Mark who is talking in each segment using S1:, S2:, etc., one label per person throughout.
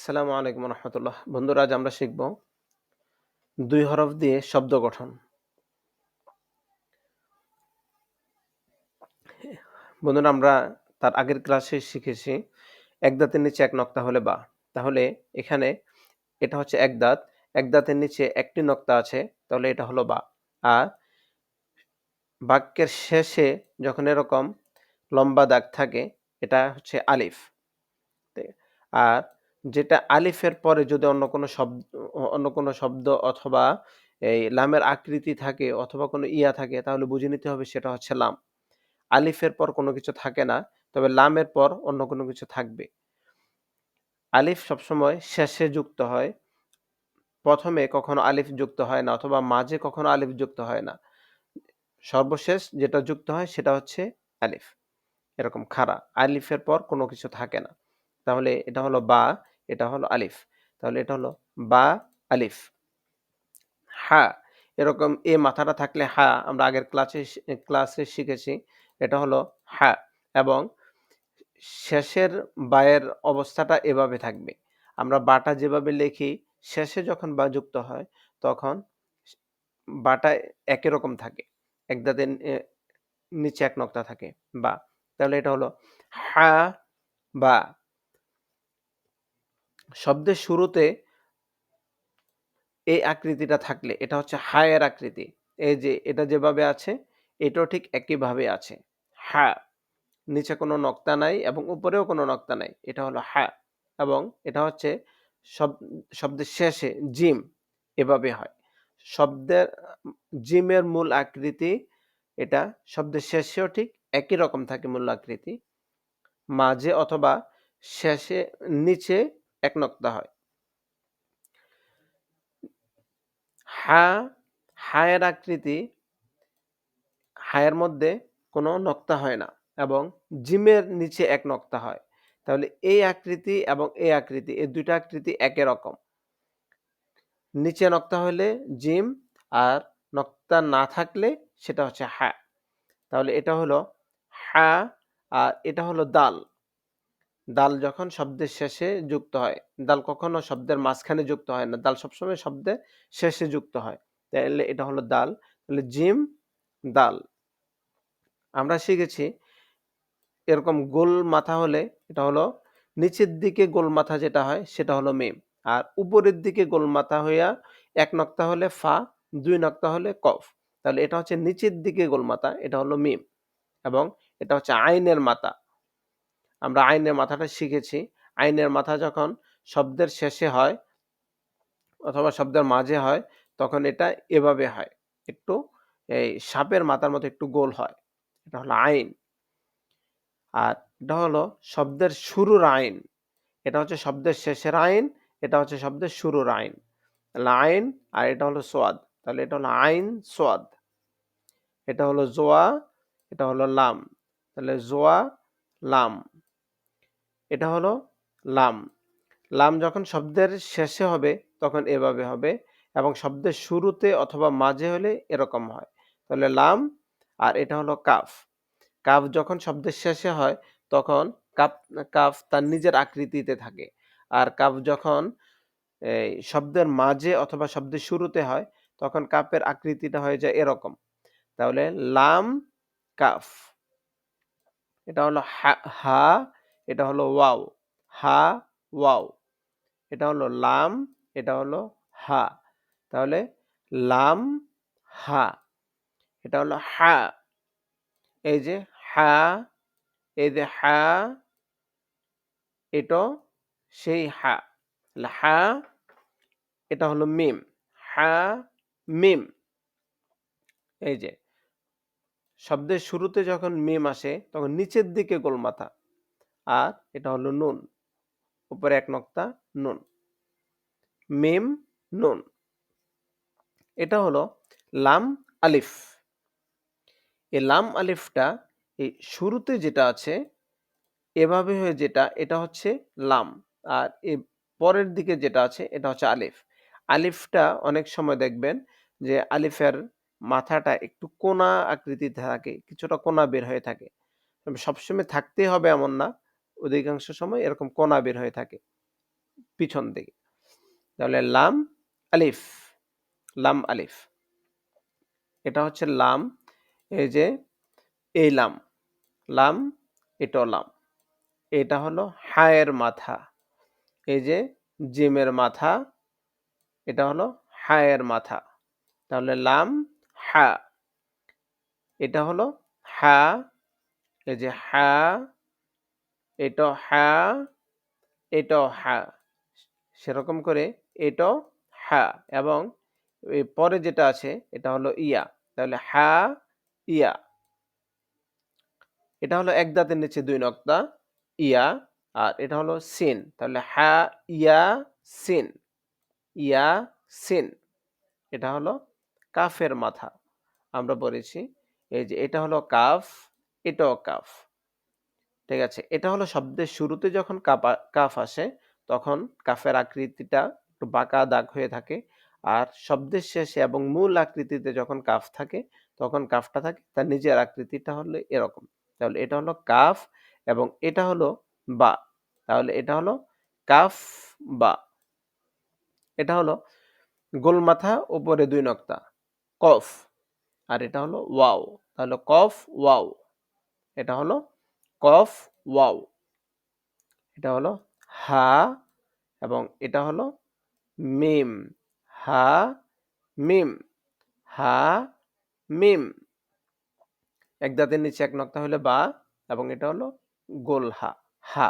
S1: আসসালামু আলাইকুম রহমতুল্লাহ। বন্ধুরা, আজ আমরা শিখব দুই হরফ দিয়ে শব্দ গঠন। বন্ধুরা, আমরা তার আগের ক্লাসে শিখেছি, এক দাঁতের নিচে এক নক্তা হলে বা। তাহলে এখানে এটা হচ্ছে এক দাঁত, এক দাঁতের নিচে একটি নক্তা আছে, তাহলে এটা হলো বা। আর বাক্যের শেষে যখন এরকম লম্বা দাগ থাকে, এটা হচ্ছে আলিফ। আর যেটা আলিফের পরে যদি অন্য কোনো শব্দ, অন্য কোনো শব্দ অথবা এই লামের আকৃতি থাকে অথবা কোনো ইয়া থাকে, তাহলে বুঝে নিতে হবে সেটা হচ্ছে লাম। আলিফের পর কোনো কিছু থাকে না, তবে লামের পর অন্য কোনো কিছু থাকবে। আলিফ সবসময় শেষে যুক্ত হয়, প্রথমে কখনো আলিফ যুক্ত হয় না অথবা মাঝে কখনো আলিফ যুক্ত হয় না। সর্বশেষ যেটা যুক্ত হয় সেটা হচ্ছে আলিফ। এরকম খাড়া। আলিফের পর কোনো কিছু থাকে না। তাহলে এটা হলো বা। এটা হলো আলিফ। তাহলে এটা হলো বা আলিফ। হা, এরকম এ মাথাটা থাকলে হা, আমরা আগের ক্লাসে ক্লাসে শিখেছি, এটা হলো হা এবং শেষের বায়ের অবস্থাটা এভাবে থাকবে। আমরা বাটা যেভাবে লিখি, শেষে যখন বা যুক্ত হয়, তখন বাটা একই রকম থাকে। এক দাঁতের নিচে এক নক্তা থাকে, বা। তাহলে এটা হলো হা বা শব্দের শুরুতে এই আকৃতিটা থাকলে, এটা হচ্ছে হায়ের আকৃতি। এই যে, এটা যেভাবে আছে, এটাও ঠিক একইভাবে আছে। হা, নিচে কোনো নক্তা নাই এবং উপরেও কোনো নক্তা নাই। এটা হলো হা এবং এটা হচ্ছে শব, শব্দের শেষে জিম এভাবে হয়। শব্দের, জিমের মূল আকৃতি, এটা শব্দের শেষেও ঠিক একই রকম থাকে মূল আকৃতি। মাঝে অথবা শেষে, নিচে এক নক্তা হয়। হা, হায়ের আকৃতি, হায়ের মধ্যে কোনো নক্তা হয় না এবং জিমের নিচে এক নক্তা হয়। তাহলে এই আকৃতি এবং এই আকৃতি, এই দুইটা আকৃতি একই রকম। নিচে নক্তা হলে জিম আর নক্তা না থাকলে সেটা হচ্ছে হা। তাহলে এটা হলো হা আর এটা হলো দাল। দাল যখন শব্দের শেষে যুক্ত হয় দাল কখনো শব্দের মাঝখানে যুক্ত হয় না দাল সবসময় শব্দের শেষে যুক্ত হয়। তাহলে এটা হলো দাল তাহলে জিম দাল আমরা শিখেছি এরকম গোল মাথা হলে এটা হলো নিচের দিকে গোল মাথা যেটা হয় সেটা হলো মেম। আর উপরের দিকে গোল মাথা হইয়া এক নক্তা হলে ফা, দুই নক্তা হলে কফ। তাহলে এটা হচ্ছে নিচের দিকে গোল মাথা, এটা হলো মিম। এবং এটা হচ্ছে আইনের মাথা। আমরা আইনের মাথাটা শিখেছি। আইনের মাথা যখন শব্দের শেষে হয় অথবা শব্দের মাঝে হয়, তখন এটা এভাবে হয়। একটু এই সাপের মাথার মতো একটু গোল হয়। এটা হলো আইন। আর এটা হলো শব্দের শুরুর আইন। এটা হচ্ছে শব্দের শেষের আইন, এটা হচ্ছে শব্দের শুরুর আইন। তাহলে আইন আর এটা হলো সোয়াদ। তাহলে এটা হলো আইন সোয়াদ। এটা হলো জোয়া, এটা হলো লাম। তাহলে জোয়া, লাম। এটা হলো লাম। লাম যখন শব্দের শেষে হবে, তখন এভাবে হবে এবং শব্দের শুরুতে অথবা মাঝে হলে এরকম হয়। তাহলে লাম আর এটা হলো কাফ। কাফ যখন শব্দের শেষে হয়, তখন কাপ কাফ তার নিজের আকৃতিতে থাকে। আর কাফ যখন শব্দের মাঝে অথবা শব্দের শুরুতে হয়, তখন কাপের আকৃতিটা হয়ে যায় এরকম। তাহলে লাম, কাফ। এটা হলো হা হা এটা হলো ওয়াও। হা, ওয়াও। এটা হলো লাম, এটা হলো হা। তাহলে লাম, হা। এটা হলো হা। এই যে হা, এই যে হা, এটা সেই হা। হা, এটা হলো মিম। হা, মিম। এই যে, শব্দের শুরুতে যখন মিম আসে, তখন নিচের দিকে গোল মাথা আর এটা হলো নুন। উপরে এক নক্তা নুন। মিম নুন। এটা হলো লাম আলিফ। এই লাম আলিফটা এই শুরুতে যেটা আছে, এভাবে হয়ে যেটা, এটা হচ্ছে লাম। আর এই পরের দিকে যেটা আছে, এটা হচ্ছে আলিফ। আলিফটা অনেক সময় দেখবেন যে আলিফের মাথাটা একটু কোনা আকৃতিতে থাকে, কিছুটা কোনা বের হয়ে থাকে। সবসময় থাকতেই হবে এমন না। অধিকাংশ সময় এরকম কোনা বের হয়ে থাকে পিছন দিকে। তাহলে লাম, আলিফ লাম, আলিফ। এটা হচ্ছে লাম, এই যে এই লাম লাম, এটাও লাম। এটা হলো হায়ের মাথা, এই যে জিমের মাথা, এটা হলো হায়ের মাথা। তাহলে লাম, হা, এটা হলো হা, এই যে হা এটা হা এটাও হা। সেরকম করে এটাও হা এবং পরে যেটা আছে, এটা হলো ইয়া। তাহলে হা, ইয়া। এটা হলো এক দাঁতের নিচে দুই নক্তা, ইয়া। আর এটা হলো সিন। তাহলে হা, ইয়া, সিন। ইয়া, সিন। এটা হলো কাফের মাথা। আমরা বলেছি, এই যে এটা হলো কাফ, এটাও কাফ। ঠিক আছে? এটা হলো শব্দের শুরুতে যখন কাপা কাফ আসে, তখন কাফের আকৃতিটা একটু বাঁকা দাগ হয়ে থাকে। আর শব্দের শেষে এবং মূল আকৃতিতে যখন কাফ থাকে, তখন কাফটা থাকে, তার নিজের আকৃতিটা হলো এরকম। তাহলে এটা হলো কাফ এবং এটা হলো বা। তাহলে এটা হলো কাফ বা। এটা হলো গোল মাথা উপরে দুই নক্তা, কফ। আর এটা হলো ওয়াও। তাহলে কফ, ওয়াও। এটা হলো কফ ওয়াও। এটা হলো হা এবং এটা হলো মিম। হা মিম। হা মিম। এক দাঁতের নিচে এক নক্তা হলে বা এবং এটা হলো গোল হা। হা।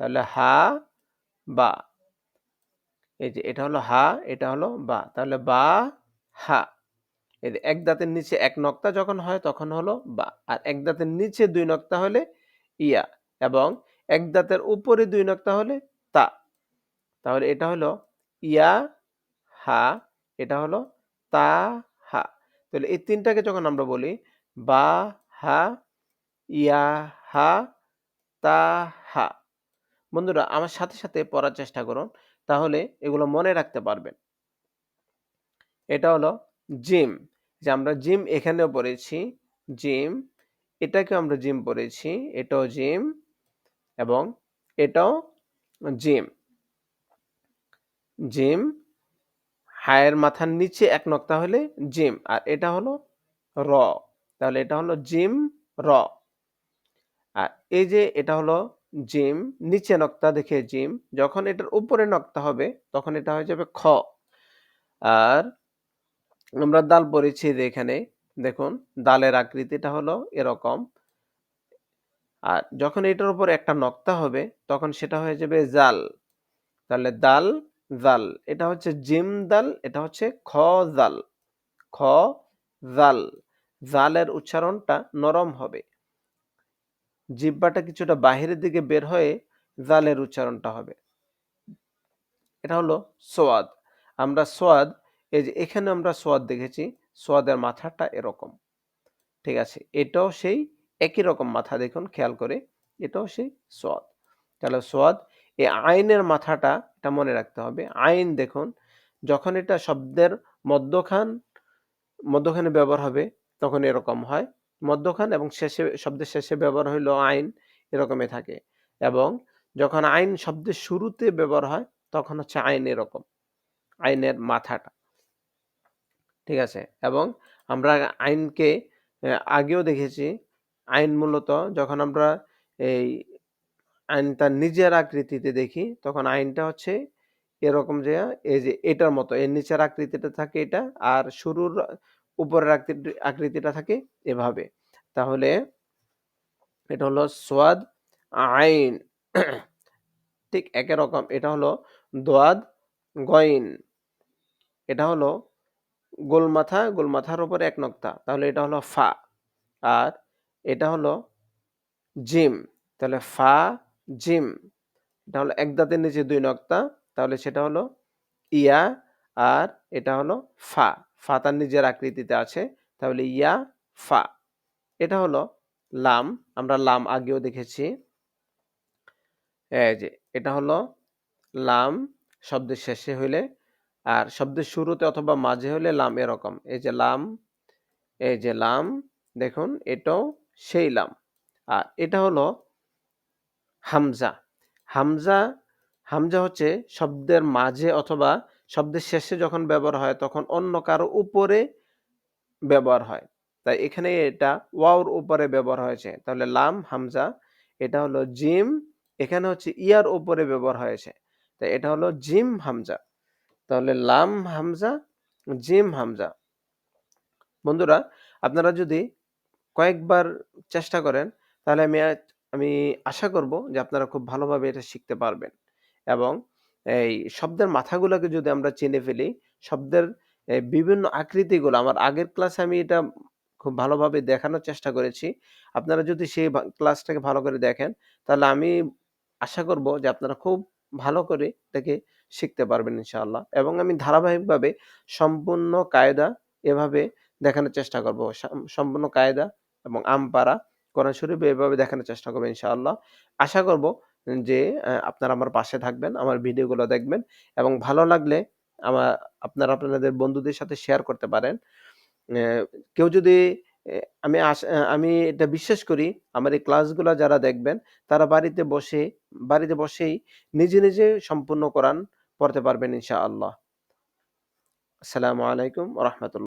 S1: তাহলে হা বা। এই যে এটা হলো হা, এটা হলো বা। তাহলে বা হা। যে এক দাঁতের নিচে এক নক্তা যখন হয় তখন হলো বা, আর এক দাঁতের নিচে দুই নক্তা হলে ইয়া এবং এক দাঁতের উপরে দুই নক্তা হলে তা। তাহলে এটা হলো ইয়া, হা, এটা হলো তা, হা। তাহলে এই তিনটাকে যখন আমরা বলি, বা, হা, ইয়া, হা, তা, হা। বন্ধুরা, আমার সাথে সাথে পড়ার চেষ্টা করুন, তাহলে এগুলো মনে রাখতে পারবেন। এটা হলো জিম। যে আমরা জিম এখানেও পড়েছি। জিম এটাকেও আমরা জিম পড়েছি। এটাও জিম এবং এটাও জিম জিম হায়ের মাথার নিচে এক নক্তা হলে জিম আর এটা হলো র। তাহলে এটা হলো জিম র। আর এই যে এটা হলো জিম নিচে নক্তা দেখে জিম যখন এটার উপরে নক্তা হবে তখন এটা হয়ে যাবে খ। আর আমরা দাল পড়েছি এখানে, দেখুন, দালের আকৃতিটা হলো এরকম। আর যখন এটার উপর একটা নক্তা হবে, তখন সেটা হয়ে যাবে জাল। তাহলে দাল, জাল। এটা হচ্ছে জিম দাল, এটা হচ্ছে খ জাল। খ জাল। জালের উচ্চারণটা নরম হবে। জিব্বাটা কিছুটা বাহিরের দিকে বের হয়ে জালের উচ্চারণটা হবে। এটা হলো সোয়াদ। আমরা সোয়াদ এই যে এখানে আমরা সোয়াদ দেখেছি, সোয়াদের মাথাটা এরকম। ঠিক আছে, এটাও সেই একই রকম মাথা দেখুন, খেয়াল করে, এটাও সেই সোয়াদ। তাহলে সোয়াদ, এই আইনের মাথাটা, এটা মনে রাখতে হবে, আইন দেখুন, যখন এটা শব্দের মধ্যখান, মধ্যখানে ব্যবহার হবে, তখন এরকম হয়, মধ্যখান এবং শেষে, শব্দের শেষে ব্যবহার হইল আইন, এরকমই থাকে। এবং যখন আইন শব্দের শুরুতে ব্যবহার হয়, তখন হচ্ছে আইন এরকম, আইনের মাথাটা। ঠিক আছে? এবং আমরা আইনকে আগেও দেখেছি। আইন মূলত যখন আমরা এই আইন তার নিজের আকৃতিতে দেখি, তখন আইনটা হচ্ছে এরকম যে, এই যে এটার মতো, এর নিচের আকৃতিটা থাকে এটা আর শুরুর উপরের আকৃতিটা থাকে এভাবে। তাহলে এটা হলো সোয়াদ, আইন। ঠিক একই রকম, এটা হলো দোয়াদ, গইন। এটা হলো গোল মাথা গোল মাথার উপরে এক নক্তা। তাহলে এটা হলো ফা। আর এটা হলো জিম। তাহলে ফা, জিম। এটা হলো এক দাঁতের নিচে দুই নক্তা। তাহলে সেটা হলো ইয়া আর এটা হলো ফা। ফা তার নিজের আকৃতিতে আছে। তাহলে ইয়া, ফা। এটা হলো লাম। আমরা লাম আগেও দেখেছি। এই যে, এটা হলো লাম। শব্দের শেষে হইলে আর শব্দের শুরুতে অথবা মাঝে হলে লাম এরকম এই যে লাম এই যে লাম দেখুন এটাও সেই লাম আর এটা হলো হামজা হামজা হামজা হচ্ছে শব্দের মাঝে অথবা শব্দের শেষে যখন ব্যবহার হয় তখন অন্য কারও উপরে ব্যবহার হয়। তাই এখানে এটা ওয়াওর উপরে ব্যবহার হয়েছে। তাহলে লাম, হামজা এটা হলো জিম, এখানে হচ্ছে ইয়ার উপরে ব্যবহার হয়েছে। তাই এটা হলো জিম, হামজা। তাহলে লাম, হামজা, জিম, হামজা। বন্ধুরা আপনারা যদি কয়েকবার চেষ্টা করেন তাহলে আমি আমি আশা করব যে আপনারা খুব ভালোভাবে এটা শিখতে পারবেন। এবং এই শব্দের মাথাগুলোকে যদি আমরা চিনে ফেলি, শব্দের বিভিন্ন আকৃতিগুলো আমার আগের ক্লাসে আমি এটা খুব ভালোভাবে দেখানোর চেষ্টা করেছি। আপনারা যদি সেই ক্লাসটাকে ভালো করে দেখেন, তাহলে আমি আশা করব যে আপনারা খুব ভালো করে এটাকে শিখতে পারবেন ইনশাআল্লাহ। এবং আমি ধারাবাহিকভাবে সম্পূর্ণ কায়দা এভাবে দেখানোর চেষ্টা করব। সম্পূর্ণ কায়দা এবং আমপারা, কোরআন শরীফ এভাবে দেখানোর চেষ্টা করব ইনশাআল্লাহ। আশা করব যে আপনারা আমার পাশে থাকবেন, আমার ভিডিওগুলো দেখবেন এবং ভালো লাগলে আমার আপনারা আপনাদের বন্ধুদের সাথে শেয়ার করতে পারেন। কেউ যদি আমি আমি এটা বিশ্বাস করি আমার এই ক্লাসগুলো যারা দেখবেন তারা বাড়িতে বসে বাড়িতে বসেই নিজে, নিজে সম্পূর্ণ কোরআন পড়তে পারবেন ইনশাআল্লাহ। আসসালামু আলাইকুম রাহমাতুল্লাহ।